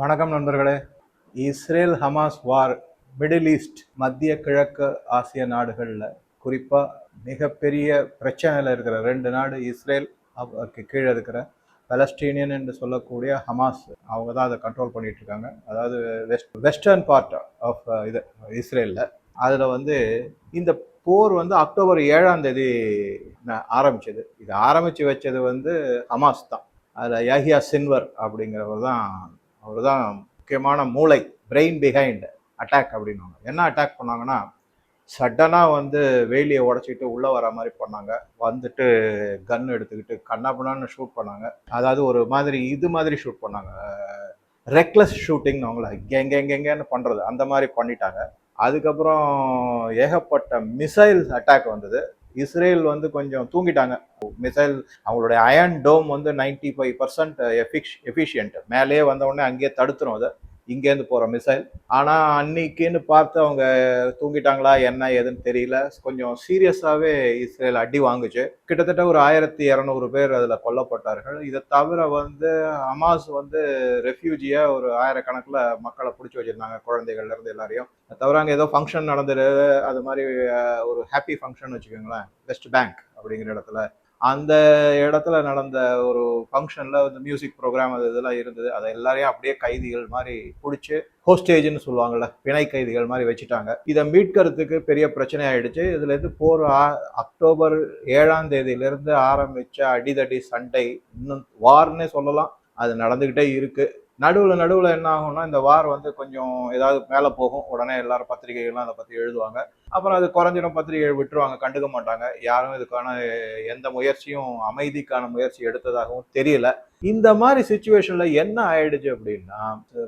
வணக்கம் நண்பர்களே. Israel Hamas war middle east மத்திய கிழக்கு ஆசிய நாடுகளில் குறிப்பாக மிகப்பெரிய பிரச்சனையில் இருக்கிற ரெண்டு நாடு இஸ்ரேல் அதுக்கு கீழே இருக்கிற பலஸ்டீனியன் என்று சொல்லக்கூடிய ஹமாஸ். அவங்க தான் அதை கண்ட்ரோல் பண்ணிட்டு இருக்காங்க. அதாவது வெஸ்ட் வெஸ்டர்ன் பார்ட் ஆஃப் இது இஸ்ரேலில். அதில் வந்து இந்த போர் வந்து அக்டோபர் ஏழாம் தேதி ஆரம்பிச்சது. இது ஆரம்பித்து வச்சது வந்து ஹமாஸ் தான். அதில் யாஹியா சின்வர் அப்படிங்கிறவர் தான் அவர் தான் முக்கியமான மூளை பிரெயின் பிஹைண்ட் அட்டாக் அப்படின்னாங்க என்ன அட்டாக் பண்ணாங்கன்னா சடனாக வந்து வேலியை உடச்சிக்கிட்டு உள்ளே வர மாதிரி பண்ணாங்க. வந்துட்டு கன் எடுத்துக்கிட்டு கண்ணாபுண்ணான்னு ஷூட் பண்ணாங்க. அதாவது ஒரு மாதிரி இது மாதிரி ஷூட் பண்ணாங்க. ரெக்லஸ் ஷூட்டிங் அவங்கள கெங்க கெங்கன்னு பண்ணுறது அந்த மாதிரி பண்ணிட்டாங்க. அதுக்கப்புறம் ஏகப்பட்ட மிசைல்ஸ் அட்டாக் வந்தது. இஸ்ரேல் வந்து கொஞ்சம் தூங்கிட்டாங்க. மிசைல் அவங்களுடைய அயன் டோம் வந்து நைன்டி ஃபைவ் பர்சன்ட் எஃபிஷ் எஃபிஷியன்ட் மேலேயே வந்த உடனே அங்கேயே தடுத்துரும் அதை. இங்கேருந்து போகிற மிசைல் ஆனால் அன்னைக்குன்னு பார்த்து அவங்க தூங்கிட்டாங்களா என்ன ஏதுன்னு தெரியல. கொஞ்சம் சீரியஸாகவே இஸ்ரேல் அடி வாங்குச்சு. கிட்டத்தட்ட ஒரு ஆயிரத்தி இரநூறு பேர் அதில் கொல்லப்பட்டார்கள். இதை தவிர வந்து ஹமாஸ் வந்து ரெஃப்யூஜியாக ஒரு ஆயிரக்கணக்கில் மக்களை பிடிச்சி வச்சிருந்தாங்க குழந்தைகள்லேருந்து எல்லாரையும். தவிர அங்கே ஏதோ ஃபங்க்ஷன் நடந்துரு அது மாதிரி ஒரு ஹாப்பி ஃபங்க்ஷன் வச்சுக்கோங்களேன். வெஸ்ட் பேங்க் அப்படிங்கிற இடத்துல. அந்த இடத்துல நடந்த ஒரு ஃபங்க்ஷனில் வந்து மியூசிக் ப்ரோக்ராம் அது இதெல்லாம் இருந்தது. அதை எல்லாரையும் அப்படியே கைதிகள் மாதிரி பிடிச்சி ஹோஸ்டேஜ்னு சொல்லுவாங்கள்ல பிணை கைதிகள் மாதிரி வச்சுட்டாங்க. இதை மீட்கிறதுக்கு பெரிய பிரச்சனை ஆயிடுச்சு இதுலேருந்து போர் ஆ- அக்டோபர் ஏழாம் தேதியிலேருந்து ஆரம்பித்த அடிதடி சண்டை இன்னும் வார்னே சொல்லலாம். அது நடந்துக்கிட்டே இருக்குது நடுவில் நடுவில் என்ன ஆகும்னா இந்த வார் வந்து கொஞ்சம் ஏதாவது மேலே போகும். உடனே எல்லாரும் பத்திரிகைகள்லாம் அதை பற்றி எழுதுவாங்க. அப்புறம் அது குறைஞ்சிடும் பத்திரிகைகள் விட்டுருவாங்க கண்டுக்க மாட்டாங்க. யாரும் இதுக்கான எந்த முயற்சியும் அமைதிக்கான முயற்சி எடுத்ததாகவும் தெரியல. இந்த மாதிரி சுச்சுவேஷனில் என்ன ஆயிடுச்சு அப்படின்னா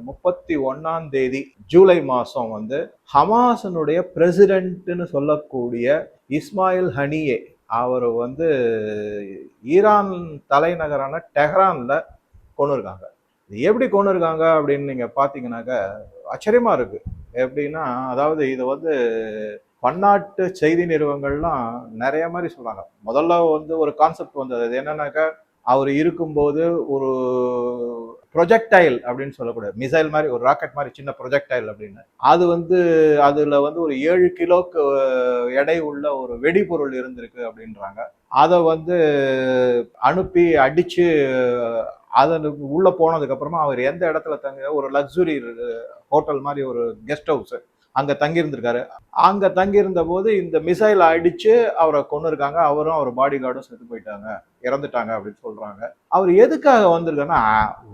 முப்பத்தி ஒன்னாம் தேதி ஜூலை மாதம் வந்து ஹமாசனுடைய பிரசிடென்ட்னு சொல்லக்கூடிய இஸ்மாயில் ஹனியே அவர் வந்து ஈரான் தலைநகரான டெஹ்ரானில் கொண்டு இருக்காங்க. இது எப்படி கொண்டு இருக்காங்க அப்படின்னு நீங்கள் பார்த்தீங்கன்னாக்க ஆச்சரியமாக இருக்குது எப்படின்னா அதாவது இதை வந்து பன்னாட்டு செய்தி நிறுவனங்கள்லாம் நிறைய மாதிரி சொல்கிறாங்க முதல்ல வந்து ஒரு கான்செப்ட் வந்தது. அது என்னன்னாக்கா அவர் இருக்கும்போது ஒரு ப்ரொஜெக்டைல் அப்படின்னு சொல்லக்கூடாது. மிசைல் மாதிரி ஒரு ராக்கெட் மாதிரி சின்ன ப்ரொஜெக்டைல் அப்படின்னு. அது வந்து அதில் வந்து ஒரு ஏழு கிலோக்கு எடை உள்ள ஒரு வெடிபொருள் இருந்திருக்கு அப்படின்றாங்க. அதை வந்து அனுப்பி அடித்து அதன் உள்ளே போனதுக்கப்புறமா அவர் எந்த இடத்துல தங்க ஒரு லக்ஸுரி ஹோட்டல் மாதிரி ஒரு கெஸ்ட் ஹவுஸு அங்கே தங்கியிருந்திருக்காரு. அங்கே தங்கியிருந்த போது இந்த மிசைல் அடித்து அவரை கொண்டு இருக்காங்க அவரும் அவர் பாடி கார்டும் செத்து போயிட்டாங்க. இறந்துட்டாங்க அப்படின்னு சொல்றாங்க. அவர் எதுக்காக வந்திருக்காருன்னா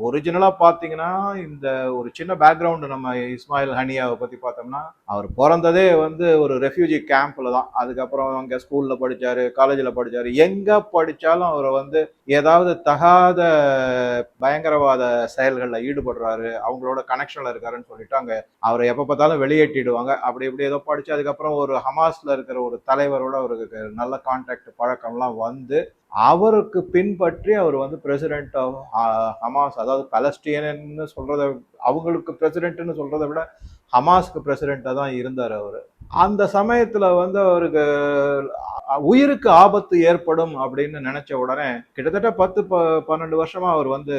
ஒரிஜினலா பாத்தீங்கன்னா இந்த ஒரு சின்ன பேக்ரவுண்டு நம்ம இஸ்மாயில் ஹனியாவை பத்தி பார்த்தோம்னா அவர் பிறந்ததே வந்து ஒரு ரெஃப்யூஜி கேம்ப்ல தான். அதுக்கப்புறம் அங்க ஸ்கூல்ல படிச்சாரு காலேஜ்ல படிச்சாரு. எங்க படிச்சாலும் அவர் வந்து ஏதாவது தகாத பயங்கரவாத செயல்களில் ஈடுபடுறாரு அவங்களோட கனெக்ஷன்ல இருக்காருன்னு சொல்லிட்டு அங்க அவரை எப்ப பார்த்தாலும் வெளியேற்றிடுவாங்க. அப்படி இப்படி ஏதோ படிச்சு அதுக்கப்புறம் ஒரு ஹமாஸ்ல இருக்கிற ஒரு தலைவரோட அவருக்கு நல்ல கான்டாக்ட் பழக்கம்லாம் வந்து அவருக்கு பின்பற்றி அவர் வந்து பிரசிடென்ட் ஆஃப் ஹமாஸ் அதாவது பலஸ்டீனன்னு சொல்கிறத அவங்களுக்கு பிரசிடென்ட்னு சொல்கிறத விட ஹமாஸ்க்கு பிரசிடெண்ட்டாக தான் இருந்தார் அவர். அந்த சமயத்துல வந்து அவருக்கு உயிருக்கு ஆபத்து ஏற்படும் அப்படின்னு நினைச்ச உடனே கிட்டத்தட்ட பத்து ப பன்னெண்டு வருஷமா அவர் வந்து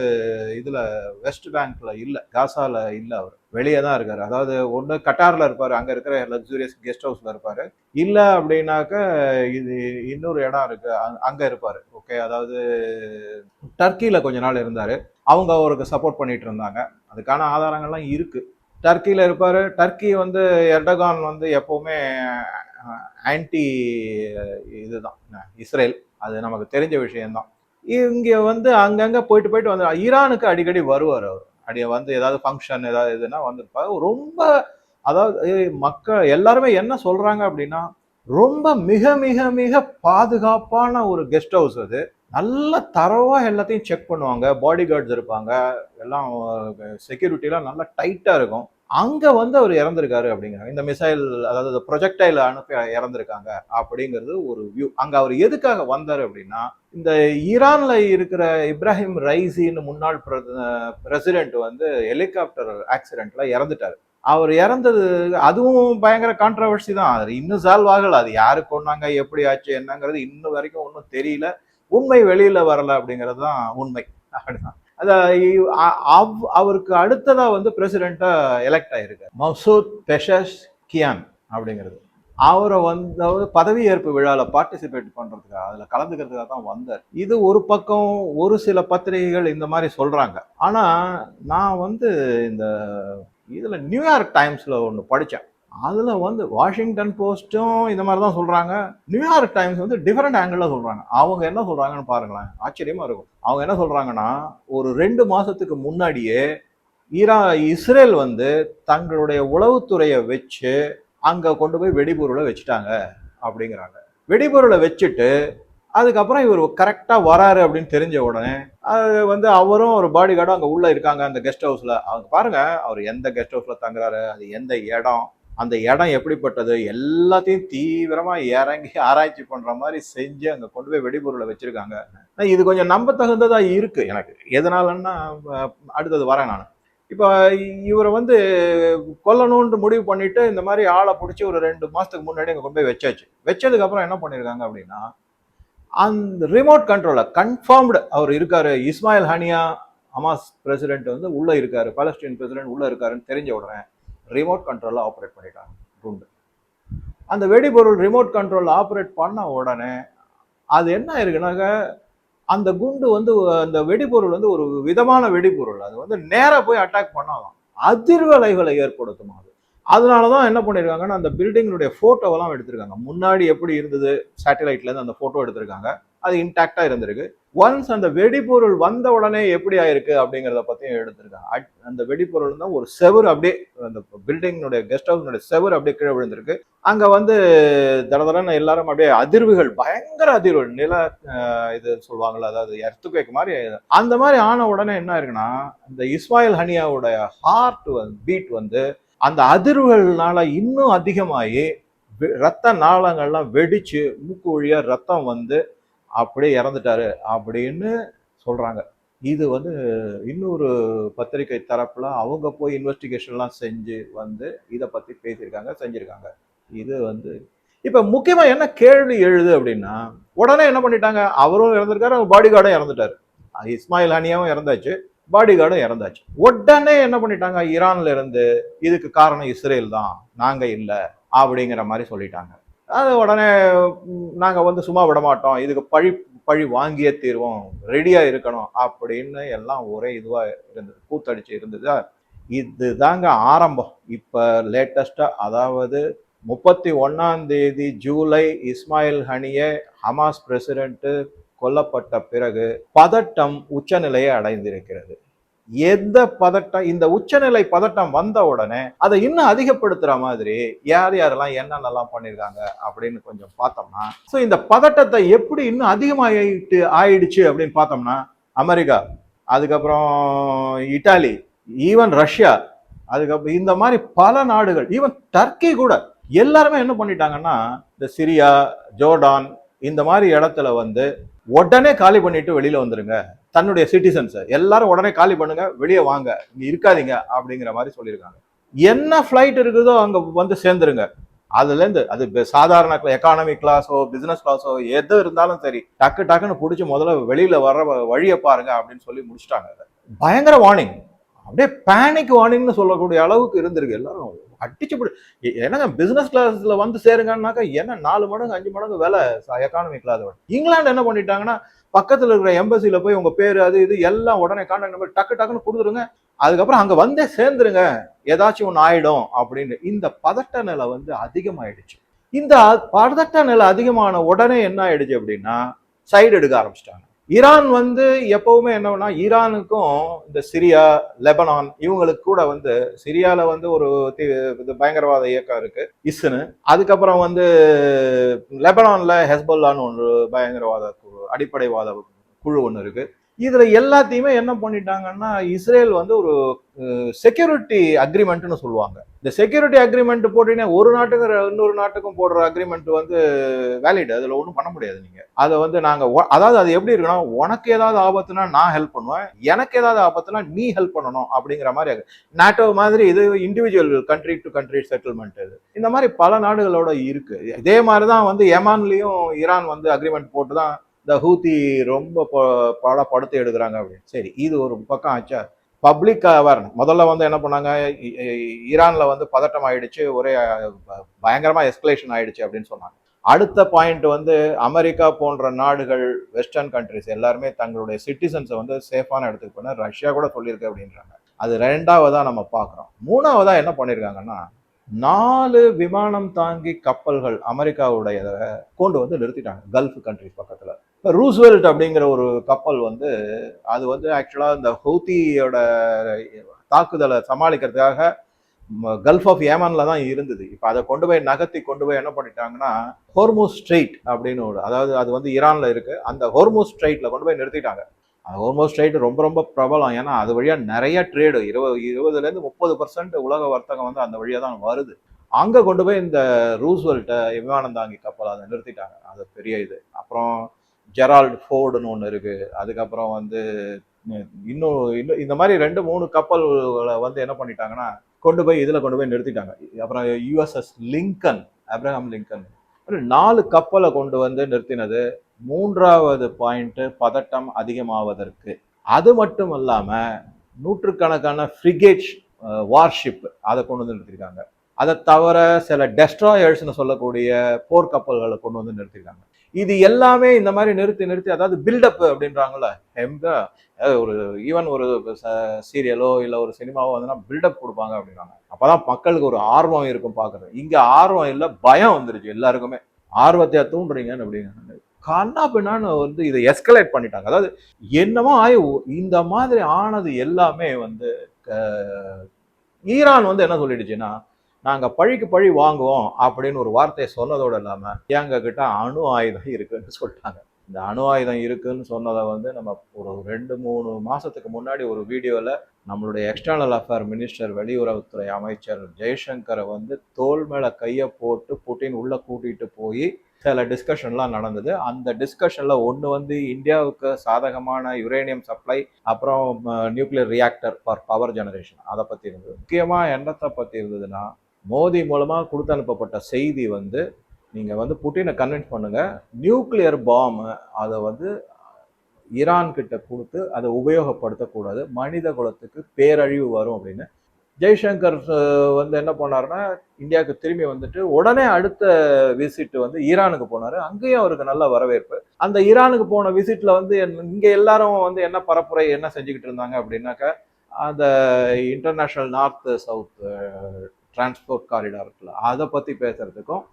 இதுல வெஸ்ட் பேங்க்ல இல்ல காசால இல்ல அவர். வெளியே தான் இருக்காரு. அதாவது ஒன்று கட்டார்ல இருப்பாரு அங்க இருக்கிற லக்ஸூரியஸ் கெஸ்ட் ஹவுஸ்ல இருப்பாரு. இல்ல அப்படின்னாக்க இது இன்னொரு இடம் இருக்கு அங்க- அங்க இருப்பாரு. ஓகே அதாவது டர்க்கியில் கொஞ்ச நாள் இருந்தாரு. அவங்க அவருக்கு சப்போர்ட் பண்ணிட்டு இருந்தாங்க. அதுக்கான ஆதாரங்கள்லாம் இருக்குது டர்க்கியில் இருப்பார். டர்க்கி வந்து எர்டகான் வந்து எப்போவுமே ஆன்டி இதுதான். இஸ்ரேல். அது நமக்கு தெரிஞ்ச விஷயம்தான். இங்கே வந்து அங்கங்கே போயிட்டு போயிட்டு வந்து ஈரானுக்கு அடிக்கடி வருவார் அவர். அடி வந்து ஏதாவது ஃபங்க்ஷன் ஏதாவது இதுனா வந்திருப்பார். ரொம்ப அதாவது மக்கள் எல்லாருமே என்ன சொல்கிறாங்க அப்படின்னா ரொம்ப மிக மிக மிக பாதுகாப்பான ஒரு கெஸ்ட் ஹவுஸ் அது. நல்ல தரவாக எல்லாத்தையும் செக் பண்ணுவாங்க. பாடி கார்ட்ஸ் இருப்பாங்க. எல்லாம் செக்யூரிட்டிலாம் நல்லா டைட்டாக இருக்கும். அங்கே வந்து அவர் இறந்துருக்காரு அப்படிங்கிறாங்க இந்த மிசைல் அதாவது ப்ரொஜெக்டைல அனுப்பி இறந்துருக்காங்க அப்படிங்கிறது ஒரு வியூ அங்கே அவர் எதுக்காக வந்தார் அப்படின்னா இந்த ஈரானில் இருக்கிற இப்ராஹிம் ரைசின்னு முன்னாள் பிரசிடென்ட் வந்து ஹெலிகாப்டர் ஆக்சிடென்ட்ல இறந்துட்டாரு. அவர் இறந்தது அதுவும் பயங்கர கான்ட்ரவர்சி தான். அது இன்னும் சால்வ் ஆகல. அது யாரு கொண்டாங்க எப்படி ஆச்சு என்னங்கிறது இன்னும் வரைக்கும் ஒன்றும் தெரியல. உண்மை வெளியில வரல அப்படிங்கிறது தான் உண்மை. அப்படிதான். அத இ- அ- அவ்- அவருக்கு அடுத்ததாக வந்து பிரசிடென்ட்டா எலெக்ட் ஆயிருக்காரு. மசூத் பெஷஸ் கியான் அப்படிங்கிறது. அவரை வந்து பதவி பதவியேற்பு விழாவில் பார்ட்டிசிபேட் பண்ணுறதுக்காக அதில் கலந்துக்கிறதுக்காக தான் வந்தார். இது ஒரு பக்கம் ஒரு சில பத்திரிகைகள் இந்த மாதிரி சொல்கிறாங்க ஆனால் நான் வந்து இந்த இதில் நியூயார்க் டைம்ஸில் ஒன்று படித்தேன் அதில் வந்து வாஷிங்டன் போஸ்ட்டும் இந்த மாதிரி தான் சொல்கிறாங்க நியூயார்க் டைம்ஸ் வந்து டிஃப்ரெண்ட் ஆங்கிளில் சொல்கிறாங்க அவங்க என்ன சொல்கிறாங்கன்னு பாருங்களேன். ஆச்சரியமாக இருக்கும். அவங்க என்ன சொல்கிறாங்கன்னா ஒரு ரெண்டு மாதத்துக்கு முன்னாடியே ஈரா இஸ்ரேல் வந்து தங்களுடைய உளவுத்துறையை வச்சு அங்கே கொண்டு போய் வெடிபொருளை வச்சுட்டாங்க அப்படிங்கிறாங்க. வெடிபொருளை வச்சுட்டு அதுக்கப்புறம் இவர் கரெக்டாக வராரு அப்படின்னு தெரிஞ்ச உடனே அது வந்து அவரும் ஒரு பாடி கார்டும் அங்கே உள்ளே இருக்காங்க அந்த கெஸ்ட் ஹவுஸில் அவங்க பாருங்கள் அவர் எந்த கெஸ்ட் ஹவுஸில் தங்குறாரு அது எந்த இடம் அந்த இடம் எப்படிப்பட்டது எல்லாத்தையும் தீவிரமாக இறங்கி ஆராய்ச்சி பண்ணுற மாதிரி செஞ்சு அங்கே கொண்டு போய் வெடிபொருளை வச்சுருக்காங்க. இது கொஞ்சம் நம்ப தகுந்ததா இருக்கு எனக்கு. எதனாலன்னா அடுத்தது வரேன் நான். இப்போ இவரை வந்து கொல்லணும்னு முடிவு பண்ணிட்டு இந்த மாதிரி ஆளை பிடிச்சி ஒரு ரெண்டு மாதத்துக்கு முன்னாடி அங்கே கொண்டு போய் வச்சாச்சு. வச்சதுக்கப்புறம் என்ன பண்ணியிருக்காங்க அப்படின்னா அந்த ரிமோட் கண்ட்ரோலர் கன்ஃபார்ம்டு அவர் இருக்கார். இஸ்மாயில் ஹனியா ஹமாஸ் பிரசிடென்ட் வந்து உள்ளே இருக்கார். பாலஸ்டீன் பிரசிடென்ட் உள்ளே இருக்காருன்னு தெரிஞ்ச உடனே ரிமோட் கண்ட்ரோலில் ஆப்ரேட் பண்ணிட்டாங்க. குண்டு. அந்த வெடிபொருள் ரிமோட் கண்ட்ரோலில் ஆப்ரேட் பண்ண உடனே அது என்ன ஆயிருக்குனாக்க அந்த குண்டு வந்து அந்த வெடிபொருள் வந்து ஒரு விதமான வெடிபொருள். அது வந்து நேராக போய் அட்டாக் பண்ணாதான். அதிர்வலைகளை ஏற்படுத்தும் அது? அதனால தான் என்ன பண்ணியிருக்காங்கன்னா அந்த பில்டிங்கினுடைய ஃபோட்டோவெல்லாம் எடுத்திருக்காங்க. முன்னாடி எப்படி இருந்தது? சேட்டலைட்லேருந்து அந்த ஃபோட்டோ எடுத்திருக்காங்க. அது இன்டாக்டாக இருந்திருக்கு. ஒன்ஸ் அந்த வெடிபொருள் வந்த உடனே எப்படி ஆயிருக்கு அப்படிங்கிறத பற்றியும் எடுத்திருக்காங்க. அட்- அந்த வெடிபொருள் தான் ஒரு செவுரு அப்படியே அந்த பில்டிங்கினுடைய கெஸ்ட் ஹவுஸ்னுடைய செவுரு அப்படியே கீழே விழுந்திருக்கு. அங்கே வந்து தடதடன்னு எல்லாரும் அப்படியே அதிர்வுகள் பயங்கர அதிர்வுகள் நில இது சொல்லுவாங்கல்ல அதாவது எர்த்துக்கேக் மாதிரி அந்த மாதிரி ஆன உடனே என்ன இருக்குன்னா இந்த இஸ்மாயில் ஹனியாவுடைய ஹார்ட் பீட் வந்து அந்த அதிர்வுகள்னால இன்னும் அதிகமாகி ரத்த நாளங்கள்லாம் வெடிச்சு மூக்கு வழியாக ரத்தம் வந்து அப்படியே இறந்துட்டாரு அப்படின்னு சொல்கிறாங்க இது வந்து இன்னொரு பத்திரிகை தரப்பில் அவங்க போய் இன்வெஸ்டிகேஷன்லாம் செஞ்சு வந்து இதை பற்றி பேசியிருக்காங்க செஞ்சுருக்காங்க. இது வந்து இப்போ முக்கியமாக என்ன கேள்வி எழுது அப்படின்னா உடனே என்ன பண்ணிட்டாங்க? அவரும் இறந்துருக்காரு அவங்க பாடி கார்டும் இறந்துட்டாரு. இஸ்மாயில் ஹனியாவும் இறந்தாச்சு. பாடி கார்டும் இறந்தாச்சு. உடனே என்ன பண்ணிட்டாங்க? ஈரான்ல இருந்து இதுக்கு காரணம் இஸ்ரேல் தான் நாங்க இல்ல அப்படிங்கிற மாதிரி சொல்லிட்டாங்க. அது உடனே நாங்கள் நாங்க வந்து சும்மா விட மாட்டோம் இதுக்கு பழி பழி வாங்கியே தீர்வோம் ரெடியா இருக்கணும் அப்படின்னு எல்லாம் ஒரே இதுவா இருந்தது கூத்தடிச்சு இருந்தது. இதுதாங்க ஆரம்பம். இப்ப லேட்டஸ்டா அதாவது முப்பத்தி ஒன்னாம் தேதி July Ismail Haniyeh Hamas president கொல்லப்பட்ட பிறகு பதட்டம் உச்சநிலையை அடைந்திருக்கிறது. எந்த பதட்டம் இந்த உச்சநிலை பதட்டம் வந்த உடனே அதை இன்னும் அதிகப்படுத்துற மாதிரி யார் யாரெல்லாம் என்னென்னலாம் பண்ணியிருக்காங்க அப்படின்னு கொஞ்சம் பார்த்தோம்னா ஸோ இந்த பதட்டத்தை எப்படி இன்னும் அதிகமாகிட்டு ஆயிடுச்சு அப்படின்னு பார்த்தோம்னா அமெரிக்கா அதுக்கப்புறம் இட்டாலி ஈவன் ரஷ்யா அதுக்கப்புறம் இந்த மாதிரி பல நாடுகள் ஈவன் டர்க்கி கூட எல்லாருமே என்ன பண்ணிட்டாங்கன்னா இந்த சிரியா ஜோர்டான் இந்த மாதிரி இடத்துல வந்து உடனே காலி பண்ணிட்டு வெளியில வந்துருங்க. தன்னுடைய சிட்டிசன்ஸ் எல்லாரும் உடனே காலி பண்ணுங்க வெளியே வாங்க. இங்க இருக்காதீங்க அப்படிங்கிற மாதிரி சொல்லியிருக்காங்க. என்ன ஃப்ளைட் இருக்குதோ அங்க வந்து சேர்ந்துருங்க. அதுலேருந்து அது சாதாரண எக்கானமி கிளாஸோ பிசினஸ் கிளாஸோ எது இருந்தாலும் சரி டக்கு டக்குன்னு பிடிச்சி முதல்ல வெளியில வர வ- வழியை பாருங்க அப்படின்னு சொல்லி முடிச்சிட்டாங்க. பயங்கர வார்னிங் அப்படியே பேனிக் வார்னிங்னு சொல்லக்கூடிய அளவுக்கு இருந்திருக்கு எல்லாரும். அடிச்சு என்னங்க பிசினஸ் கிளாஸ்ல வந்து சேருங்கன்னாக்கா என்ன நாலு மடங்கு அஞ்சு மடங்கு விலை எக்கானமி கிளாஸ் இங்கிலாந்து என்ன பண்ணிட்டாங்கன்னா பக்கத்துல இருக்கிற எம்பசில போய் உங்க பேர் அது இது எல்லாம் உடனே கான்டாக்ட் நம்பர் டக்கு டக்குன்னு கொடுத்துருங்க. அதுக்கப்புறம் அங்க வந்தே சேர்ந்துருங்க. ஏதாச்சும் ஒன்று ஆயிடும் அப்படின்னு. இந்த பதட்ட நிலை வந்து அதிகமாயிடுச்சு. இந்த பதட்ட நிலை அதிகமான உடனே என்ன ஆயிடுச்சு அப்படின்னா சைடு எடுக்க ஆரம்பிச்சிட்டாங்க. ஈரான் வந்து எப்பவுமே என்னன்னா ஈரானுக்கும் இந்த சிரியா லெபனான் இவங்களுக்கு கூட வந்து சிரியால வந்து ஒரு தி- இது பயங்கரவாத இயக்கம் இருக்கு இஸ்னு அதுக்கப்புறம் வந்து லெபனான்ல ஹெஸ்பல்லான்னு ஒன்று பயங்கரவாத குழு அடிப்படைவாத குழு ஒன்று இருக்கு. இதுல எல்லாத்தையுமே என்ன பண்ணிட்டாங்கன்னா இஸ்ரேல் வந்து ஒரு செக்யூரிட்டி அக்ரிமெண்ட்னு சொல்லுவாங்க. இந்த செக்யூரிட்டி அக்ரிமெண்ட் போட்டீங்கன்னா ஒரு நாட்டுக்கு இன்னொரு நாட்டுக்கும் போடுற அக்ரிமெண்ட் வந்து வேலிட் அதுல ஒன்றும் பண்ண முடியாது நீங்க. அதை வந்து நாங்க அதாவது அது எப்படி இருக்குன்னா உனக்கு ஏதாவது ஆபத்துனா நான் ஹெல்ப் பண்ணுவேன். எனக்கு ஏதாவது ஆபத்துனா நீ ஹெல்ப் பண்ணணும் அப்படிங்கிற மாதிரி நாட்டோ மாதிரி இது individual country to country settlement இது. இந்த மாதிரி பல நாடுகளோட இருக்கு. இதே மாதிரி தான் வந்து யமான்லயும் ஈரான் வந்து அக்ரிமெண்ட் போட்டு தான் இந்த ஹூத்தி ரொம்ப ப- படுத்து எடுக்கிறாங்க அப்படின்னு. சரி இது ஒரு பக்கம் ஆச்சா? பப்ளிக் அவேர்னஸ் முதல்ல வந்து என்ன பண்ணாங்க? ஈரானில் வந்து பதட்டம் ஆயிடுச்சு ஒரே பயங்கரமாக எஸ்கலேஷன் ஆயிடுச்சு அப்படின்னு சொன்னாங்க. அடுத்த பாயிண்ட் வந்து அமெரிக்கா போன்ற நாடுகள் வெஸ்டர்ன் கண்ட்ரிஸ் எல்லாருமே தங்களுடைய சிட்டிசன்ஸை வந்து சேஃபான இடத்துக்கு போனால் ரஷ்யா கூட சொல்லியிருக்கு அப்படின்றாங்க. அது ரெண்டாவதாக நம்ம பார்க்குறோம். மூணாவதாக என்ன பண்ணியிருக்காங்கன்னா நாலு விமானம் தாங்கி கப்பல்கள் அமெரிக்காவுடையதை கொண்டு வந்து நிறுத்திட்டாங்க. கல்ஃப் கண்ட்ரிஸ் பக்கத்தில். இப்போ ரூஸ்வெல்ட் அப்படிங்கிற ஒரு கப்பல் வந்து அது வந்து ஆக்சுவலாக இந்த ஹவுத்தியோட தாக்குதலை சமாளிக்கிறதுக்காக கல்ஃப் ஆஃப் ஏமனில் தான் இருந்தது. இப்போ அதை கொண்டு போய் நகர்த்தி கொண்டு போய் என்ன பண்ணிட்டாங்கன்னா ஹோர்மோஸ் ஸ்ட்ரெயிட் அப்படின்னு ஒரு அதாவது அது வந்து ஈரானில் இருக்குது அந்த ஹோர்மோ ஸ்ட்ரெயிட்டில் கொண்டு போய் நிறுத்திட்டாங்க. அது ஆல்மோஸ்ட் ரைட் ரொம்ப ரொம்ப பிரபலம். ஏன்னா அது வழியா நிறைய ட்ரேடு இருபது இருபதுலேருந்து முப்பது பர்சன்ட் உலக வர்த்தகம் வந்து அந்த வழியாக தான் வருது. அங்கே கொண்டு போய் இந்த ரூஸ்வெல்ட்டை விமானந்தாங்கி கப்பல் அதை நிறுத்திட்டாங்க. அது பெரிய இது. அப்புறம் ஜெரால்டு ஃபோர்டுன்னு ஒன்று இருக்குது அதுக்கப்புறம் வந்து இன்னும் இன்னும் இந்த மாதிரி ரெண்டு மூணு கப்பல்களை வந்து என்ன பண்ணிட்டாங்கன்னா கொண்டு போய் இதில் கொண்டு போய் நிறுத்திட்டாங்க. அப்புறம் யூஎஸ்எஸ் லிங்கன் அப்ரஹாம் லிங்கன் நாலு கப்பலை கொண்டு வந்து நிறுத்தினது. மூன்றாவது பாயிண்ட்டு பதட்டம் அதிகமாவதற்கு. அது மட்டும் இல்லாமல் நூற்றுக்கணக்கான ஃப்ரிகேட் வார்ஷிப் அதை கொண்டு வந்து நிறுத்திருக்காங்க. அதை தவிர சில டெஸ்ட்ராயர்ஸ்னு சொல்லக்கூடிய போர்க்கப்பல்களை கொண்டு வந்து நிறுத்திருக்காங்க. இது எல்லாமே இந்த மாதிரி நிறுத்தி நிறுத்தி அதாவது பில்டப் அப்படின்றாங்கள எங்க ஒரு ஈவன் ஒரு சீரியலோ இல்லை ஒரு சினிமாவோ வந்துன்னா பில்டப் கொடுப்பாங்க அப்படின்னாங்க அப்பதான் மக்களுக்கு ஒரு ஆர்வம் இருக்கும் பார்க்குறது இங்கே ஆர்வம் இல்லை பயம் வந்துருச்சு எல்லாருக்குமே. ஆர்வத்தையா தூண்டுறீங்கன்னு அப்படிங்க கண்ணா பின்னான்னு வந்து இதை எஸ்கலேட் பண்ணிட்டாங்க. அதாவது என்னமோ ஆய் இந்த மாதிரி ஆனது எல்லாமே வந்து ஈரான் வந்து என்ன சொல்லிடுச்சுன்னா நாங்கள் பழிக்கு பழி வாங்குவோம் அப்படின்னு ஒரு வார்த்தையை சொன்னதோடு இல்லாமல் எங்ககிட்ட அணு ஆயுதம் இருக்குன்னு சொல்லிட்டாங்க. இந்த அணு ஆயுதம் இருக்குன்னு சொன்னதை வந்து நம்ம ஒரு ரெண்டு மூணு மாதத்துக்கு முன்னாடி ஒரு வீடியோவில் நம்மளுடைய எக்ஸ்டர்னல் அஃபேர் மினிஸ்டர் வெளியுறவுத்துறை அமைச்சர் ஜெய்சங்கரை வந்து தோல் மேலே கையை போட்டு புட்டின் உள்ளே கூட்டிகிட்டு போய் சில டிஸ்கஷன்லாம் நடந்தது. அந்த டிஸ்கஷனில் ஒன்று வந்து இந்தியாவுக்கு சாதகமான யுரேனியம் சப்ளை அப்புறம் nuclear reactor for power generation அதை பற்றி இருந்தது. முக்கியமாக என்னத்தை பற்றி இருந்ததுன்னா மோடி மூலமாக கொடுத்து அனுப்பப்பட்ட செய்தி வந்து நீங்கள் வந்து புட்டினை கன்வின்ஸ் பண்ணுங்கள் நியூக்ளியர் பாம் அதை வந்து ஈரான் கிட்ட கொடுத்து அதை உபயோகப்படுத்தக்கூடாது. மனித குலத்துக்கு பேரழிவு வரும் அப்படின்னு. ஜெய்சங்கர் வந்து என்ன பண்ணார்னா இந்தியாவுக்கு திரும்பி வந்துட்டு உடனே அடுத்த விசிட் வந்து ஈரானுக்கு போனார். அங்கேயும் அவருக்கு நல்ல வரவேற்பு. அந்த ஈரானுக்கு போன விசிட்டில் வந்து இங்கே எல்லாரும் வந்து என்ன பரப்புரை என்ன செஞ்சுக்கிட்டு இருந்தாங்க அப்படின்னாக்க அந்த international north south transport corridor இருக்குல்ல அதை பற்றி பேசுறதுக்கும்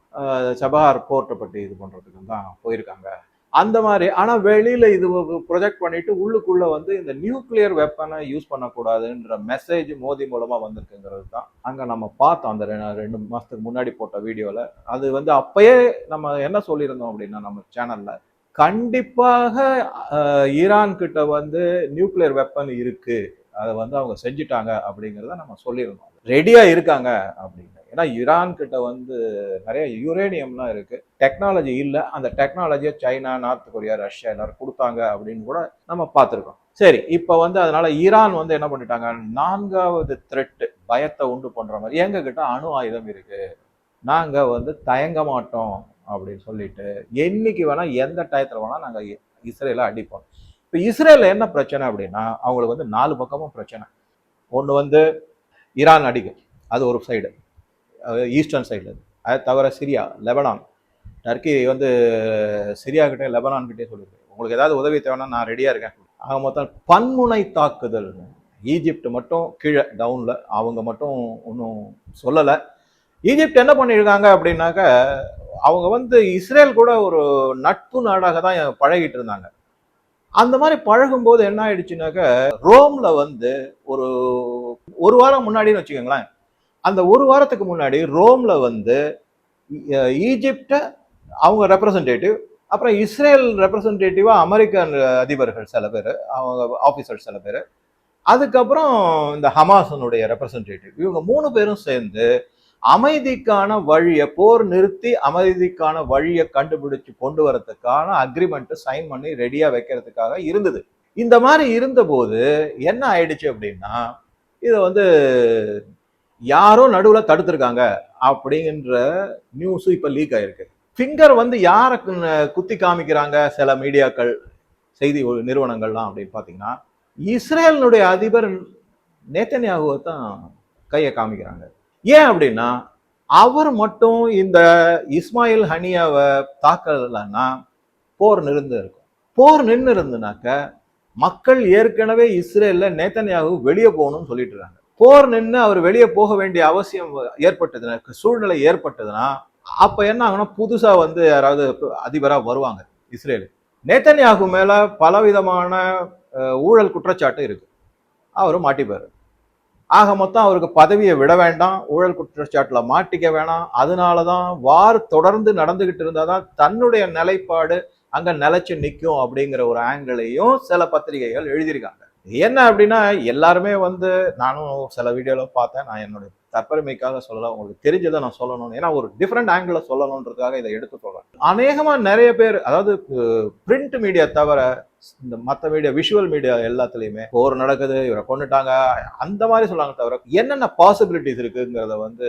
சபஹார் போர்ட்டை பற்றி இது பண்ணுறதுக்கும் தான் போயிருக்காங்க. அந்த மாதிரி ஆனால் வெளியில் இது ப்ரொஜெக்ட் பண்ணிட்டு உள்ளுக்குள்ளே வந்து இந்த நியூக்ளியர் வெப்பனை யூஸ் பண்ணக்கூடாதுன்ற மெசேஜ் மோதி மூலமாக வந்திருக்குங்கிறது தான் அங்கே நம்ம பார்த்தோம். அந்த ரெ- ரெண்டு மாதத்துக்கு முன்னாடி போட்ட வீடியோவில் அது வந்து அப்பயே நம்ம என்ன சொல்லியிருந்தோம் அப்படின்னா நம்ம சேனலில் கண்டிப்பாக ஈரான்கிட்ட ஈரான் கிட்ட வந்து நியூக்ளியர் வெப்பன் இருக்குது அதை வந்து அவங்க செஞ்சுட்டாங்க அப்படிங்கிறத நம்ம சொல்லியிருந்தோம். ரெடியாக இருக்காங்க அப்படின்னு. ஏன்னா ஈரான் கிட்ட வந்து நிறைய யுரேனியம்லாம் இருக்குது டெக்னாலஜி இல்லை. அந்த டெக்னாலஜியை சைனா நார்த் கொரியா ரஷ்யா எல்லாரும் கொடுத்தாங்க அப்படின்னு கூட நம்ம பார்த்துருக்கோம். சரி இப்போ வந்து அதனால ஈரான் வந்து என்ன பண்ணிட்டாங்க? நான்காவது த்ரெட் பயத்தை உண்டு பண்ணுற மாதிரி. எங்ககிட்ட அணு ஆயுதம் இருக்கு. நாங்கள் வந்து தயங்க மாட்டோம் அப்படின்னு சொல்லிட்டு என்னைக்கு வேணால் எந்த டயத்தில் வேணால் நாங்கள் இஸ்ரேலை அடிப்போம். இப்போ இஸ்ரேலில் என்ன பிரச்சனை அப்படின்னா அவங்களுக்கு வந்து நாலு பக்கமும் பிரச்சனை. ஒன்று வந்து ஈரான் அடிகள். அது ஒரு சைடு ஈஸ்டர்ன் சைடில் அது தவிர சிரியா லெபனான். டர்க்கி வந்து சிரியாக்கிட்டே லெபனான்கிட்டே லெபனான் சொல்லியிருக்கு உங்களுக்கு ஏதாவது உதவி தேவைன்னா நான் ரெடியாக இருக்கேன். ஆக மொத்தம் பன்முனை தாக்குதல். ஈஜிப்ட் மட்டும் கீழே டவுனில் அவங்க மட்டும் ஒன்றும் சொல்லலை. ஈஜிப்ட் என்ன பண்ணியிருக்காங்க அப்படின்னாக்க அவங்க வந்து இஸ்ரேல் கூட ஒரு நட்பு நாடாக தான் பழகிட்டு இருந்தாங்க. அந்த மாதிரி பழகும்போது என்ன ஆயிடுச்சுனாக்க ரோமில் வந்து ஒரு ஒரு வாரம் முன்னாடின்னு வச்சுக்கோங்களேன். அந்த ஒரு வாரத்துக்கு முன்னாடி ரோம்ல வந்து ஈஜிப்டை அவங்க ரெப்ரசன்டேட்டிவ் அப்புறம் இஸ்ரேல் ரெப்ரசன்டேட்டிவாக அமெரிக்கன் அதிபர்கள் சில பேர் அவங்க ஆஃபீஸர் சில பேர். அதுக்கப்புறம் இந்த ஹமாசனுடைய ரெப்ரசன்டேட்டிவ் இவங்க மூணு பேரும் சேர்ந்து அமைதிக்கான வழியை போர் நிறுத்தி அமைதிக்கான வழியை கண்டுபிடிச்சு கொண்டு வரதுக்கான அக்ரிமெண்ட்டை சைன் பண்ணி ரெடியாக வைக்கிறதுக்காக இருந்தது. இந்த மாதிரி இருந்தபோது என்ன ஆயிடுச்சு அப்படின்னா இதை வந்து யாரோ நடுவில் தடுத்திருக்காங்க அப்படிங்கிற நியூஸும் இப்போ லீக் ஆயிருக்கு. ஃபிங்கர் வந்து யாரை குத்தி காமிக்கிறாங்க சில மீடியாக்கள் செய்தி நிறுவனங்கள்லாம் அப்படின்னு பார்த்தீங்கன்னா இஸ்ரேலினுடைய அதிபர் நேத்தன்யாகுவை தான் கையை காமிக்கிறாங்க. ஏன் அப்படின்னா அவர் மட்டும் இந்த இஸ்மாயில் ஹனியாவை தாக்கலைன்னா போர் நிறுந்து இருக்கும். போர் நின்று இருந்துனாக்க மக்கள் ஏற்கனவே இஸ்ரேல்ல நேத்தன்யாகு வெளியே போகணும்னு சொல்லிட்டு இருக்காங்க போர் நின்று அவர் வெளியே போக வேண்டிய அவசியம் ஏற்பட்டதுன்னா சூழ்நிலை ஏற்பட்டதுன்னா அப்ப என்ன ஆகும்னா புதுசா வந்து யாராவது அதிபரா வருவாங்க இஸ்ரேல். நேத்தன்யாகு மேல பலவிதமான ஊழல் குற்றச்சாட்டு இருக்கு. அவரும் மாட்டிப்பாரு. ஆக மொத்தம் அவருக்கு பதவியை விட வேண்டாம் ஊழல் குற்றச்சாட்டில் மாட்டிக்க வேணாம். அதனால தான் வார் தொடர்ந்து நடந்துகிட்டு இருந்தாதான் தன்னுடைய நிலைப்பாடு அங்கே நிலச்சி நிற்கும் அப்படிங்கிற ஒரு ஆங்கிளையும் சில பத்திரிகைகள் எழுதியிருக்காங்க. என்ன அப்படின்னா எல்லாருமே வந்து நானும் சில வீடியோவில் பார்த்தேன். நான் என்னுடைய தற்பெருமைக்காக சொல்லலாம் உங்களுக்கு தெரிஞ்சதை நான் சொல்லணும் ஏன்னா ஒரு டிஃப்ரெண்ட் ஆங்கிளில் சொல்லணுன்றதுக்காக இதை எடுத்து சொல்கிறேன் அநேகமாக நிறைய பேர் அதாவது பிரிண்ட் மீடியா தவிர இந்த மற்ற மீடியா விஷுவல் மீடியா எல்லாத்துலேயுமே போர் நடக்குது இவரை கொண்டுட்டாங்க அந்த மாதிரி சொல்லாங்க தவிர என்னென்ன பாசிபிலிட்டிஸ் இருக்குங்கிறத வந்து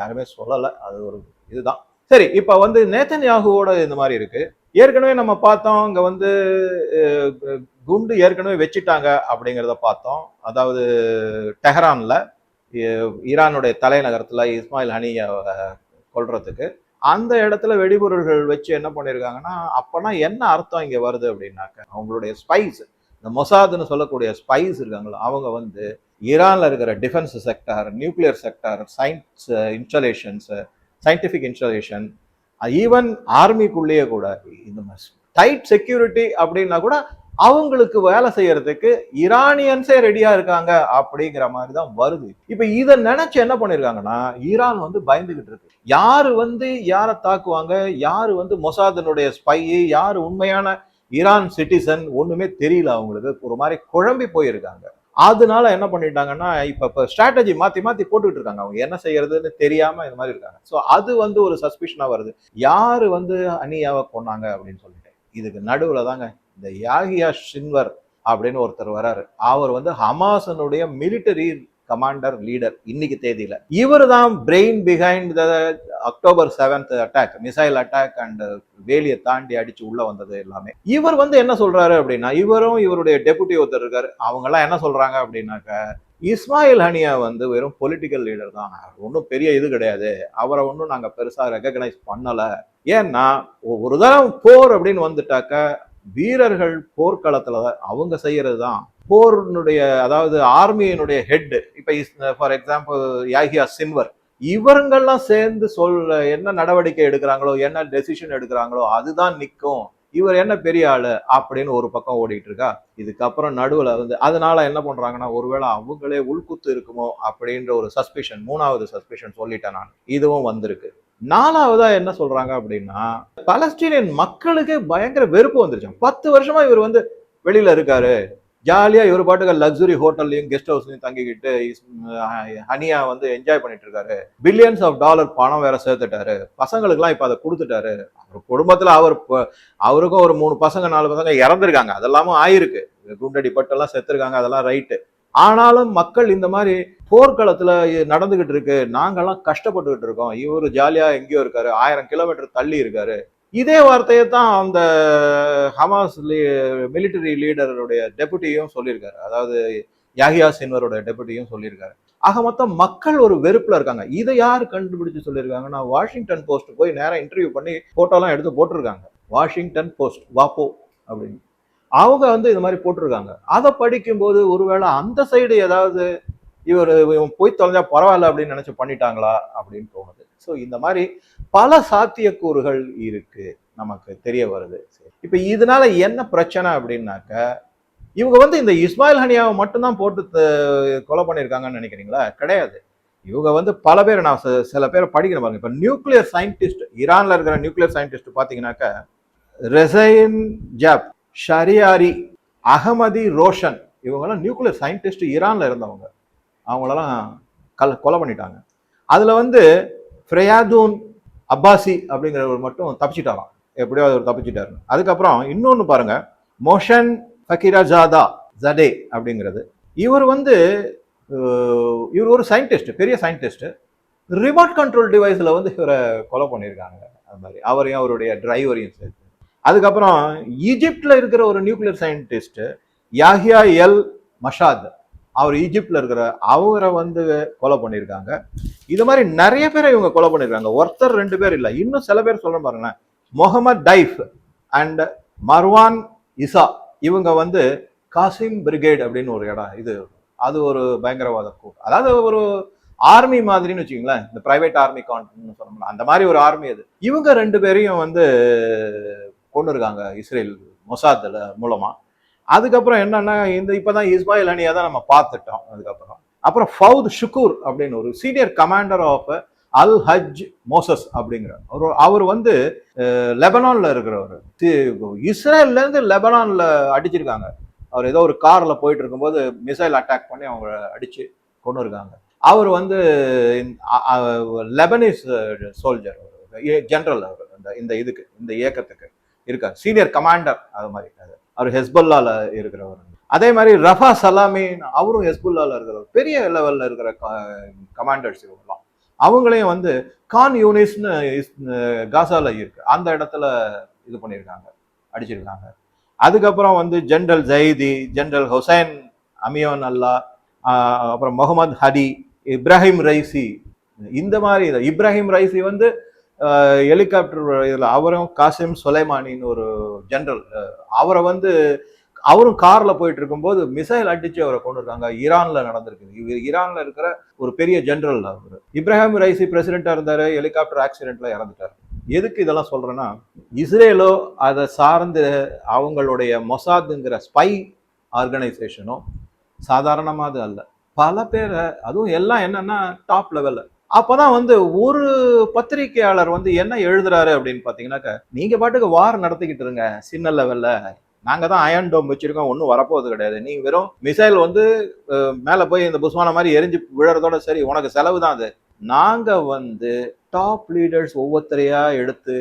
யாருமே சொல்லலை. அது ஒரு இதுதான். சரி இப்போ வந்து நேத்தன் யாகுவோட இந்த மாதிரி இருக்கு. ஏற்கனவே நம்ம பார்த்தோம் அங்கே வந்து குண்டு ஏற்கனவே வச்சுட்டாங்க அப்படிங்கிறத பார்த்தோம். அதாவது டெஹரானில் ஈரானுடைய தலைநகரத்தில் இஸ்மாயில் ஹனியை கொள்றதுக்கு அந்த இடத்துல வெடிபொருள்கள் வச்சு என்ன பண்ணியிருக்காங்கன்னா அப்போனா என்ன அர்த்தம் இங்கே வருது அப்படின்னாக்க அவங்களுடைய ஸ்பைஸ் இந்த மொசாதுன்னு சொல்லக்கூடிய ஸ்பைஸ் இருக்காங்களோ அவங்க வந்து ஈரானில் இருக்கிற defence sector nuclear sector science installations scientific installation even ஆர்மிக்குள்ளேயே கூட இந்த டைட் செக்யூரிட்டி அப்படின்னா கூட அவங்களுக்கு வேலை செய்யறதுக்கு ஈரானியன்ஸே ரெடியா இருக்காங்க அப்படிங்கிற மாதிரி தான் வருது. இப்ப இதை நினைச்சு என்ன பண்ணிருக்காங்கன்னா ஈரான் வந்து பயந்துகிட்டு இருக்கு. யாரு வந்து யாரை தாக்குவாங்க? யாரு வந்து மொசாதனுடைய ஸ்பை யாரு உண்மையான ஈரான் சிட்டிசன் ஒண்ணுமே தெரியல அவங்களுக்கு. ஒரு மாதிரி குழம்பி போயிருக்காங்க. அதனால என்ன பண்ணிட்டாங்கன்னா இப்போ இப்போ ஸ்ட்ராட்டஜி மாற்றி மாற்றி போட்டுக்கிட்டு இருக்காங்க. அவங்க என்ன செய்யறதுன்னு தெரியாமல் இந்த மாதிரி இருக்காங்க. ஸோ அது வந்து ஒரு சஸ்பிஷனாக வருது. யார் வந்து அனியாவை கொன்னாங்க அப்படின்னு சொல்லிட்டு? இதுக்கு நடுவில் தாங்க இந்த யாகியா ஷின்வர் அப்படின்னு ஒருத்தர் வராரு. அவர் வந்து ஹமாசனுடைய மிலிட்டரி கமாண்டர் லீடர் இன்னைக்கு தேதியில. இவர் தான் brain behind the October seventh attack missile attack and வேலியை தாண்டி அடிச்சு உள்ள வந்தது எல்லாமே. இவர் வந்து என்ன சொல்றாரு அப்படின்னா இவரும் இவருடைய டெபுட்டி ஒருத்தர் இருக்காரு. அவங்க எல்லாம் என்ன சொல்றாங்க அப்படின்னாக்க இஸ்மாயில் ஹனியா வந்து வெறும் பொலிட்டிக்கல் லீடர் தான். ஒன்றும் பெரிய இது கிடையாது. அவரை ஒன்றும் நாங்கள் பெருசாக ரெக்கக்னைஸ் பண்ணலை. ஏன்னா ஒரு தரம் போர் அப்படின்னு வந்துட்டாக்க வீரர்கள் போர்க்களத்தில் அவங்க செய்கிறது தான் போரினுடைய அதாவது ஆர்மியினுடைய ஹெட்டு இப்போ ஃபார் எக்ஸாம்பிள் யாகியா சின்வர் இவருங்கள்லாம் சேர்ந்து சொல்ல என்ன நடவடிக்கை எடுக்கிறாங்களோ என்ன டெசிஷன் எடுக்கிறாங்களோ அதுதான் நிற்கும் இவர் என்ன பெரிய ஆளு? அப்படின்னு ஒரு பக்கம் ஓடிட்டு இருக்கா. இதுக்கப்புறம் நடுவில் வந்து அதனால என்ன பண்றாங்கன்னா ஒருவேளை அவங்களே உள்குத்து இருக்குமோ அப்படின்ற ஒரு சஸ்பிஷன் மூணாவது சஸ்பிஷன் சொல்லிட்டேன் நான். இதுவும் வந்திருக்கு. நாலாவதா என்ன சொல்றாங்க அப்படின்னா பலஸ்டீனியன் மக்களுக்கு பயங்கர வெறுப்பு வந்துருச்சு. பத்து வருஷமா இவர் வந்து வெளியில இருக்காரு. ஜாலியா இவர் பாட்டுக்கு லக்ஸுரி ஹோட்டல்லையும் கெஸ்ட் ஹவுஸ்லயும் தங்கிக்கிட்டு ஹனியா வந்து என்ஜாய் பண்ணிட்டு இருக்காரு. பில்லியன்ஸ் ஆஃப் டாலர் பணம் வேற சேர்த்துட்டாரு. பசங்களுக்குலாம் இப்ப அதை கொடுத்துட்டாரு. அவர் குடும்பத்துல அவர் அவருக்கும் ஒரு மூணு பசங்க நாலு பசங்க இறந்துருக்காங்க. அதெல்லாமும் ஆயிருக்கு. குண்டடி பட்டெல்லாம் செத்துருக்காங்க. அதெல்லாம் ரைட்டு ஆனாலும் மக்கள் இந்த மாதிரி போர்க்களத்துல நடந்துகிட்டு இருக்கு. நாங்கெல்லாம் கஷ்டப்பட்டுக்கிட்டு இருக்கோம். இவர் ஜாலியா எங்கேயோ இருக்காரு. ஆயிரம் கிலோமீட்டர் தள்ளி இருக்காரு. இதே வார்த்தையை தான் அந்த ஹமாஸ் மிலிட்டரி லீடருடைய டெபுட்டியும் சொல்லியிருக்காரு. அதாவது யாகியா சின்வருடைய டெபுட்டியும் சொல்லியிருக்காரு. ஆக மொத்தம் மக்கள் ஒரு வெறுப்புல இருக்காங்க. இதை யார் கண்டுபிடிச்சு சொல்லியிருக்காங்கன்னா வாஷிங்டன் போஸ்ட் போய் நேரம் இன்டர்வியூ பண்ணி போட்டோலாம் எடுத்து போட்டிருக்காங்க. வாஷிங்டன் போஸ்ட் வாப்போ அப்படின்னு. அவங்க வந்து இது மாதிரி போட்டிருக்காங்க. அதை படிக்கும்போது ஒருவேளை அந்த சைடு ஏதாவது இவர் இவன் போய் தொலைஞ்சா பரவாயில்ல அப்படின்னு நினைச்சு பண்ணிட்டாங்களா அப்படின்னு தோணுது. ஸோ இந்த மாதிரி பல சாத்தியக்கூறுகள் இருக்கு நமக்கு தெரிய வருது. இப்போ இதனால என்ன பிரச்சனை அப்படின்னாக்க இவங்க வந்து இந்த இஸ்மாயில் ஹனியாவை மட்டும்தான் போட்டு கொலை பண்ணியிருக்காங்கன்னு நினைக்கிறீங்களா? கிடையாது. இவங்க வந்து பல பேர் நான் சில- சில பேரை படிக்கிற பாருங்க. இப்போ நியூக்ளியர் சயின்டிஸ்ட் ஈரானில் இருக்கிற நியூக்ளியர் சயின்டிஸ்ட் பார்த்தீங்கன்னாக்க resign job. Shahriari Ahmadi Roshan இவங்கெல்லாம் நியூக்ளியர் சயின்டிஸ்ட் ஈரானில் இருந்தவங்க. அவங்களெல்லாம் கல் கொலை பண்ணிட்டாங்க. அதில் வந்து ஃப்ரையாதூன் அப்பாசி அப்படிங்கிறவர் மட்டும் தப்பிச்சிட்டாராம். எப்படியோ அவர் தப்பிச்சிட்டாரு. அதுக்கப்புறம் இன்னொன்று பாருங்க. மோஷன் ஃபக்கீராஜாதா ஜடே அப்படிங்கிறது. இவர் வந்து இவர் ஒரு சயின்டிஸ்ட் பெரிய சயின்டிஸ்ட்டு ரிமோட் கண்ட்ரோல் டிவைஸில் வந்து இவரை கொலை பண்ணியிருக்காங்க. அது மாதிரி. அவரையும் அவருடைய டிரைவரையும் சேர்த்து. அதுக்கப்புறம் ஈஜிப்டில் இருக்கிற ஒரு nuclear scientist Yahya El Mashad. அவர் ஈஜிப்டில் இருக்கிற அவரை வந்து கொலை பண்ணியிருக்காங்க. இது மாதிரி நிறைய பேரை இவங்க கொலை பண்ணியிருக்காங்க. ஒருத்தர் ரெண்டு பேர் இல்லை. இன்னும் சில பேர் சொல்ல பாருங்களேன். Mohammed Deif and Marwan Issa. இவங்க வந்து காசிம் பிரிகேட் அப்படின்னு ஒரு இடம். இது அது ஒரு பயங்கரவாத கூட்டம் அதாவது ஒரு ஆர்மி மாதிரின்னு வச்சுக்கோங்களேன். இந்த பிரைவேட் ஆர்மி கான்ட்னு சொல்லணும் அந்த மாதிரி ஒரு ஆர்மி அது. இவங்க ரெண்டு பேரையும் வந்து கொண்டு இருக்காங்க இஸ்ரேல் மொசாத்தில் மூலமாக அதுக்கப்புறம் என்னென்னா இந்த இப்போ தான் இஸ்மாயில் அணியை தான் நம்ம பார்த்துட்டோம் அதுக்கப்புறம். அப்புறம் ஃபவுத் ஷுக்கூர் அப்படின்னு ஒரு senior commander of al Hajj Moses அப்படிங்கிற ஒரு அவர் வந்து லெபனானில் இருக்கிறவர். தி- இஸ்ரேல்ல இருந்து அடிச்சிருக்காங்க. அவர் ஏதோ ஒரு காரில் போயிட்டு இருக்கும்போது மிசைல் அட்டாக் பண்ணி அவங்க அடித்து கொண்டு இருக்காங்க அவர் வந்து லெபனிஸ் சோல்ஜர் ஜென்ரல் அவர் இந்த இந்த இதுக்கு இந்த இயக்கத்துக்கு. இருக்கார். சீனியர் கமாண்டர் அது மாதிரி. அது. அவர் ஹெஸ்புல்லால இருக்கிறவர். அதே மாதிரி ரஃபா சலாமின் அவரும் ஹெஸ்புல்லால இருக்கிறவர். பெரிய லெவல்ல இருக்கிற கமாண்டர்ஸ் இவங்கலாம் அவங்களையும் வந்து கான் யூனிஸ்னு காசால இருக்கு. அந்த இடத்துல இது பண்ணியிருக்காங்க. அடிச்சிருக்காங்க. அதுக்கப்புறம் வந்து ஜென்ரல் ஜெய்தி ஜென்ரல் ஹுசைன் அமியோன் அல்லா அப்புறம் முகமது ஹடி இப்ராஹிம் ரைசி. இந்த மாதிரி இப்ராஹிம் ரைசி வந்து ஹெலிகாப்டர் இதில் அவரும் காசிம் சுலைமானின்னு ஒரு ஜென்ரல் அவரை வந்து அவரும் காரில் போயிட்டு இருக்கும்போது மிசைல் அடித்து அவரை கொண்டு இருக்காங்க. ஈரானில் நடந்திருக்கு இவர் ஈரானில் இருக்கிற ஒரு பெரிய ஜென்ரல் அவர். இப்ராஹிம் ரைசி பிரசிடெண்ட்டாக இருந்தார் ஹெலிகாப்டர் ஆக்சிடெண்ட்டில் இறந்துட்டார். எதுக்கு இதெல்லாம் சொல்கிறேன்னா இஸ்ரேலோ அதை சார்ந்து அவங்களுடைய மொசாதுங்கிற ஸ்பை ஆர்கனைசேஷனும் சாதாரணமானது அல்ல. பல பேரை அதுவும் எல்லாம் என்னென்னா டாப் லெவலில் அப்பதான் வந்து ஒரு பத்திரிகையாளர் வந்து என்ன எழுதுறாரு அப்படின்னு பாத்தீங்கன்னாக்க நீங்க பாட்டுக்கு வார் நடத்திக்கிட்டு இருங்க சின்ன லெவல்ல நாங்க தான் அயன் டோம் வச்சிருக்கோம் ஒன்றும் வரப்போகுது கிடையாது. நீ வெறும் மிசைல் வந்து மேலே மேல போய் இந்த புஸ்வான மாதிரி எரிஞ்சு விழறதோட சரி உனக்கு செலவு தான் அது. நாங்க வந்து டாப் லீடர்ஸ் ஒவ்வொருத்தரையா எடுத்து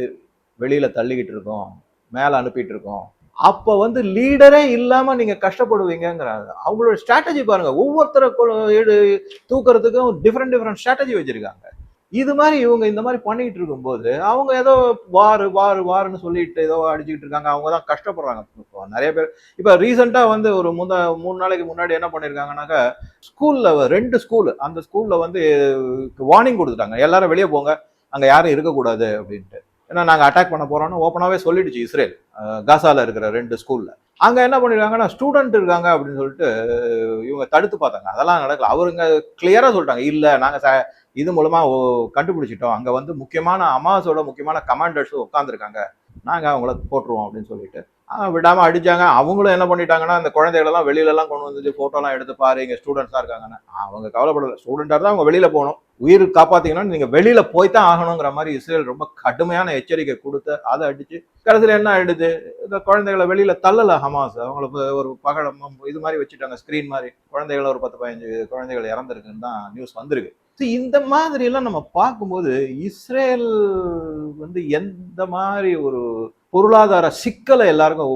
வெளியில தள்ளிக்கிட்டு இருக்கோம் மேல அனுப்பிட்டு இருக்கோம். அப்போ வந்து லீடரே இல்லாமல் நீங்கள் கஷ்டப்படுவீங்கங்கிறாங்க. அவங்களோட ஸ்ட்ராட்டஜி பாருங்க. ஒவ்வொருத்தரை கொ- எடு- தூக்குறதுக்கும் டிஃப்ரெண்ட் டிஃப்ரெண்ட் ஸ்ட்ராட்டஜி வச்சுருக்காங்க. இது மாதிரி இவங்க இந்த மாதிரி பண்ணிக்கிட்டு இருக்கும்போது அவங்க ஏதோ வாரு வாரு வாருன்னு சொல்லிட்டு ஏதோ அடிச்சுக்கிட்டு இருக்காங்க. அவங்க தான் கஷ்டப்படுறாங்க. இப்போ நிறைய பேர் இப்போ ரீசெண்டாக வந்து ஒரு முந்த மூணு நாளைக்கு முன்னாடி என்ன பண்ணியிருக்காங்கனாக்கா ஸ்கூலில் ரெண்டு ஸ்கூல் அந்த ஸ்கூலில் வந்து வார்னிங் கொடுத்துட்டாங்க. எல்லாரும் வெளியே போங்க. அங்கே யாரும் இருக்கக்கூடாது அப்படின்ட்டு. ஏன்னா நாங்கள் அட்டாக் பண்ண போகிறோம்னு ஓப்பனாகவே சொல்லிடுச்சு இஸ்ரேல். காசாவில் இருக்கிற ரெண்டு ஸ்கூலில் அங்கே என்ன பண்ணிருக்காங்கன்னா ஸ்டூடெண்ட் இருக்காங்க அப்படின்னு சொல்லிட்டு இவங்க தடுத்து பார்த்தாங்க. அதெல்லாம் நடக்கல. அவருங்க கிளியராக சொல்லிட்டாங்க. இல்லை நாங்கள் ச- இது மூலமாக ஓ- கண்டுபிடிச்சிட்டோம். அங்கே வந்து முக்கியமான அமாஸோட முக்கியமான கமாண்டர்ஸும் உட்காந்துருக்காங்க நாங்கள் அவங்கள போட்டுருவோம் அப்படின்னு சொல்லிட்டு. விடாமல் அடித்தாங்க அவங்களும் என்ன பண்ணிட்டாங்கன்னா அந்த குழந்தைகளெல்லாம் வெளியிலலாம் கொண்டு வந்து ஃபோட்டோலாம் எடுத்து பாரு இங்கே ஸ்டூடெண்ட்ஸாக இருக்காங்கன்னு. அவங்க கவலைப்படலை. ஸ்டூடெண்ட்டாக தான் அவங்க வெளியில் போகணும். உயிர் காப்பாத்தீங்கன்னா நீங்கள் வெளியில் போய் தான் ஆகணுங்கிற மாதிரி இஸ்ரேல் ரொம்ப கடுமையான எச்சரிக்கை கொடுத்து அதை அடித்து கடைசியில் என்ன ஆயிடுது? இந்த குழந்தைகளை வெளியில் தள்ளல ஹமாஸ். அவங்களுக்கு ஒரு பகடம் இது மாதிரி வச்சுட்டாங்க ஸ்க்ரீன் மாதிரி. குழந்தைகளை ஒரு பத்து பதினஞ்சு குழந்தைகள் இறந்துருக்குன்னு தான் நியூஸ் வந்திருக்கு. ஸோ இந்த மாதிரி எல்லாம் நம்ம பார்க்கும்போது இஸ்ரேல் வந்து எந்த மாதிரி ஒரு பொருளாதார சிக்கலை எல்லாருக்கும்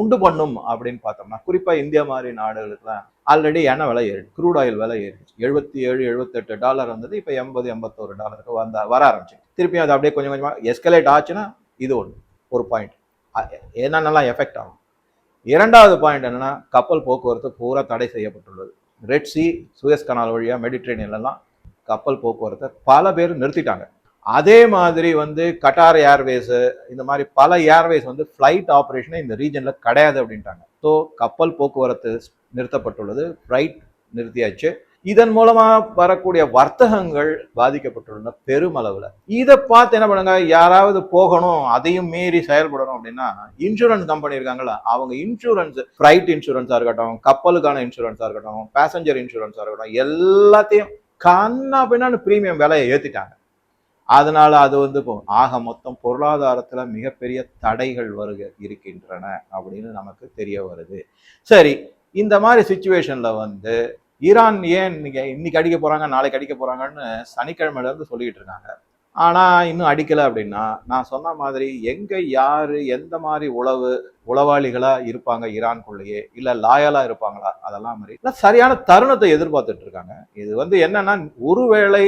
உண்டு பண்ணும் அப்படின்னு பார்த்தோம்னா குறிப்பாக இந்தியா மாதிரி நாடுகளுக்குலாம் ஆல்ரெடி எண்ணெய் விலை ஏறி க்ரூட் ஆயில் விலை ஏறிடுச்சு. எழுபத்தி ஏழு எழுபத்தெட்டு டாலர் வந்தது இப்போ எண்பது எண்பத்தோரு டாலருக்கு வந்த வர ஆரம்பிச்சு திருப்பியும் அது அப்படியே கொஞ்சம் கொஞ்சமாக எஸ்கலேட் ஆச்சுன்னா இது ஒன்று ஒரு பாயிண்ட் என்னென்னலாம் எஃபெக்ட் ஆகும். இரண்டாவது பாயிண்ட் என்னென்னா கப்பல் போக்குவரத்து பூரா தடை செய்யப்பட்டுள்ளது. ரெட் சி சுயஸ் கனால் வழியாக மெடிட்ரேனியன்லாம் கப்பல் போக்குவரத்தை பல பேர் நிறுத்திட்டாங்க. அதே மாதிரி வந்து கட்டார் ஏர்வேஸு இந்த மாதிரி பல ஏர்வேஸ் வந்து ஃப்ளைட் ஆப்ரேஷனே இந்த ரீஜனில் கிடையாது அப்படின்ட்டாங்க. ஸோ கப்பல் போக்குவரத்து நிறுத்தப்பட்டுள்ளது ஃப்ளைட் நிறுத்தியாச்சு. இதன் மூலமா வரக்கூடிய வர்த்தகங்கள் பாதிக்கப்பட்டுள்ளன பெருமளவில். இதை பார்த்து என்ன பண்ணுங்க யாராவது போகணும் அதையும் மீறி செயல்படணும் அப்படின்னா இன்சூரன்ஸ் கம்பெனி இருக்காங்களா அவங்க இன்சூரன்ஸ் ஃப்ளைட் இன்சூரன்ஸா இருக்கட்டும் கப்பலுக்கான இன்சூரன்ஸா இருக்கட்டும் பேசஞ்சர் இன்சூரன்ஸா இருக்கட்டும் எல்லாத்தையும் கண்ணா பின்னான்னு பிரீமியம் விலையை ஏத்திட்டாங்க. அதனால அது வந்து இப்போ ஆக மொத்தம் பொருளாதாரத்துல மிகப்பெரிய தடைகள் வருக இருக்கின்றன அப்படின்னு நமக்கு தெரிய வருது. சரி இந்த மாதிரி சுச்சுவேஷன்ல வந்து ஈரான் ஏன் இன்னைக்கு இன்னைக்கு அடிக்க போறாங்க நாளைக்கு அடிக்க போறாங்கன்னு சனிக்கிழமையில இருந்து சொல்லிட்டு இருக்காங்க. ஆனா இன்னும் அடிக்கல அப்படின்னா நான் சொன்ன மாதிரி எங்க யாரு எந்த மாதிரி உளவு உளவாளிகளா இருப்பாங்க ஈரான்குள்ளேயே? இல்ல லாயலா இருப்பாங்களா? அதெல்லாம் மாதிரி. சரியான தருணத்தை எதிர்பார்த்துட்டு இருக்காங்க. இது வந்து என்னன்னா ஒருவேளை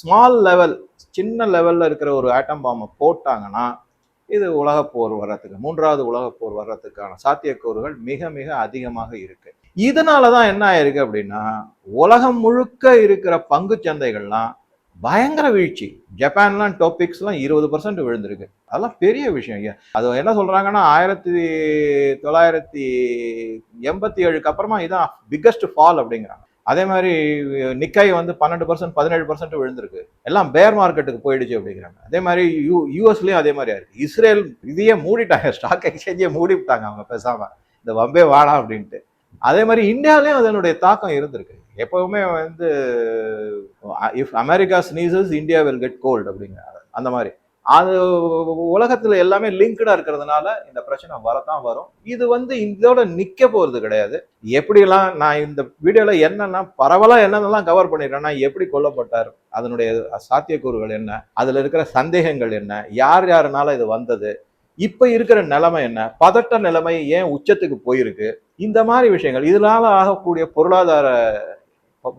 ஸ்மால் லெவல் சின்ன லெவலில் இருக்கிற ஒரு ஆட்டம் பாம்பை போட்டாங்கன்னா இது உலகப் போர் வர்றதுக்கு மூன்றாவது உலகப் போர் வர்றதுக்கான சாத்தியக்கூறுகள் மிக மிக அதிகமாக இருக்கு. இதனால தான் என்ன ஆயிருக்கு அப்படின்னா உலகம் முழுக்க இருக்கிற பங்கு சந்தைகள்லாம் பயங்கர வீழ்ச்சி. ஜப்பான்லாம் டோபிக்ஸ்லாம் இருபது பர்சன்ட் விழுந்திருக்கு. அதெல்லாம் பெரிய விஷயம் ஐயா. அது என்ன சொல்கிறாங்கன்னா ஆயிரத்தி தொள்ளாயிரத்தி எண்பத்தி ஏழுக்கு அப்புறமா இதான் பிக்கஸ்ட் ஃபால் அப்படிங்கிறாங்க. அதே மாதிரி நிக்காய் வந்து பன்னெண்டு பர்சன்ட் பதினேழு பர்சன்ட் விழுந்திருக்கு. எல்லாம் பேர் மார்க்கெட்டுக்கு போயிடுச்சு அப்படிங்கிறாங்க. அதே மாதிரி யூ யூஎஸ்லேயும் அதே மாதிரி இருக்கு. இஸ்ரேல் இதையே மூடிட்டாங்க. ஸ்டாக் எக்ஸ்சேஞ்சே மூடிவிட்டாங்க அவங்க பேசாமல் இந்த வம்பே வாடா அப்படின்ட்டு. அதே மாதிரி இந்தியாவிலையும் அதனுடைய தாக்கம் இருந்திருக்கு. எப்பவுமே வந்து if America sneezes India will get cold அப்படிங்கிற அந்த மாதிரி. அது உலகத்துல எல்லாமே லிங்க்டா இருக்கிறதுனால இந்த பிரச்சனை வரத்தான் வரும். இது வந்து இதோட நிக்க போறது கிடையாது. எப்படிலாம் நான் இந்த வீடியோல என்னன்னா பரவலா என்னென்னலாம் கவர் பண்ணிடுறேன்னா எப்படி கொல்லப்பட்டார் அதனுடைய சாத்தியக்கூறுகள் என்ன அதுல இருக்கிற சந்தேகங்கள் என்ன யார் யாருனால இது வந்தது இப்ப இருக்கிற நிலைமை என்ன பதட்ட நிலைமை ஏன் உச்சத்துக்கு போயிருக்கு இந்த மாதிரி விஷயங்கள் இதனால ஆகக்கூடிய பொருளாதார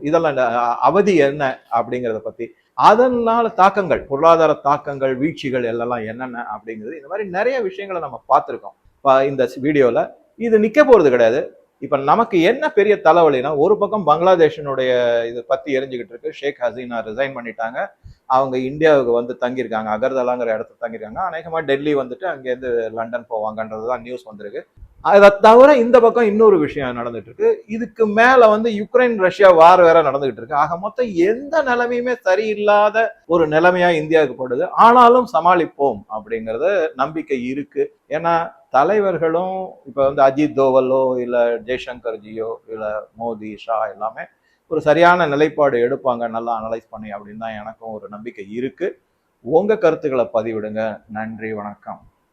இதெல்லாம் இந்த அவதி என்ன அப்படிங்கிறத பத்தி அதனால் தாக்கங்கள் பொருளாதார தாக்கங்கள் வீழ்ச்சிகள் எல்லாம் என்னென்ன அப்படிங்கிறது இந்த மாதிரி நிறைய விஷயங்களை நம்ம பார்த்துருக்கோம். ப- இந்த வீடியோவில் இது நிற்க போகிறது கிடையாது. இப்போ நமக்கு என்ன பெரிய தலைவலினா ஒரு பக்கம் பங்களாதேஷனுடைய இது பற்றி எரிஞ்சுக்கிட்டு இருக்கு. ஷேக் ஹசீனா ரிசைன் பண்ணிட்டாங்க. அவங்க இந்தியாவுக்கு வந்து தங்கியிருக்காங்க. அகர்தலாங்கிற இடத்துல தங்கியிருக்காங்க. அநேகமாக டெல்லி வந்துட்டு அங்கேருந்து லண்டன் போவாங்கன்றது தான் நியூஸ் வந்திருக்கு. அதை தவிர இந்த பக்கம் இன்னொரு விஷயம் நடந்துட்டு இருக்கு இதுக்கு மேல வந்து யுக்ரைன் ரஷ்யா வார் வேற நடந்துகிட்டு இருக்கு ஆக மொத்தம் எந்த நிலைமையுமே சரியில்லாத ஒரு நிலைமையா இந்தியாவுக்கு போடுது. ஆனாலும் சமாளிப்போம் அப்படிங்கறது நம்பிக்கை இருக்கு. ஏன்னா தலைவர்களும் இப்ப வந்து அஜித் தோவலோ இல்ல ஜெய்சங்கர்ஜியோ இல்ல மோடி ஷா எல்லாமே ஒரு சரியான நிலைப்பாடு எடுப்பாங்க. நல்லா அனலைஸ் பண்ணி அப்படின்னு தான் எனக்கும் ஒரு நம்பிக்கை இருக்கு. உங்க கருத்துக்களை பதிவிடுங்க. நன்றி வணக்கம்.